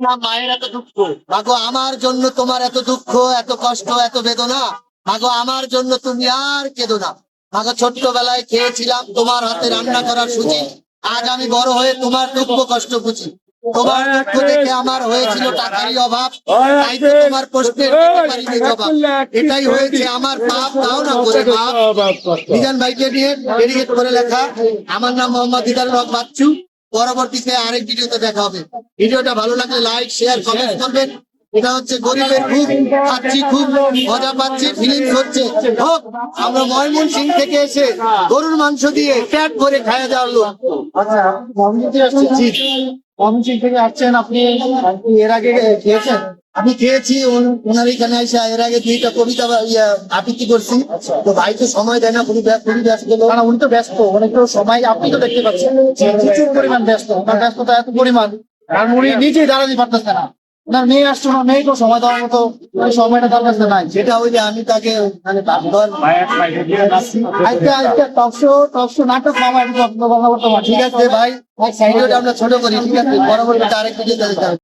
না মায়ের এত দুঃখ। মাগো, আমার জন্য তোমার এত দুঃখ, এত কষ্ট, এত বেদনা। মাগো, আমার জন্য তুমি আর কেঁদো না। মাগো, ছোট্টবেলায় খেয়েছিলাম তোমার হাতে রান্না করার সুজি। আজ আমি বড় হয়ে তোমার দুঃখ কষ্ট বুঝি। তোমার দুঃখ দেখে আমার হয়েছিল টাকারই অভাব। তাই তো তোমার প্রশ্নের পারিনি জবাব। এটাই হয়েছে আমার পাপ দাও না করে বাপ মিজান ভাইকে নিয়ে ডেডিকেট করে লেখা। আমার নাম মোহাম্মদ দিদারুল হক বাচ্চু। পরবর্তীতে আরেক ভিডিওতে দেখা হবে। ভিডিওটা ভালো লাগলে লাইক শেয়ার কমেন্ট করবেন। এটা হচ্ছে গরিবের খুব খাচ্ছি খুব, মজা পাচ্ছি ফিলিংস হচ্ছে। হোক, আমরা ময়মন সিং থেকে এসে গরুর মাংস দিয়ে প্যাট ভরে খাওয়া যাওয়ার লোক। আচ্ছা ময়মন থেকে আসছেন। আপনি। এর আগে খেয়েছেন আমি খেয়েছি ওন- ওনার এখানে এসে এর আগে দুইটা কবিতা আবৃত্তি করছি। তো ভাই তো সময় দেয় না খুবই ব্যস্ত খুবই ব্যস্ত কারণ উনি তো ব্যস্ত তো সময় আপনি তো দেখতে পাচ্ছেন। প্রচুর পরিমাণ ব্যস্ত ওনার ব্যস্ততা এত পরিমাণ। কারণ উনি নিজেই দাঁড়াতে পারতেছে না। ওনার মেয়ে আসছে না মেয়ে তো সময় দেওয়ার মতো ওই সময়টা তার কাছে নাই। যেটা ওই যে আমি তাকে মানে আজকে আজকে টকশো টকশো নাটক মামা একটু কথা বলতে ঠিক আছে ভাই ভিডিওটা আমরা ছোট করি ঠিক আছে? পরবর্তীতে আরেক ভিডিওতে দেখা হবে।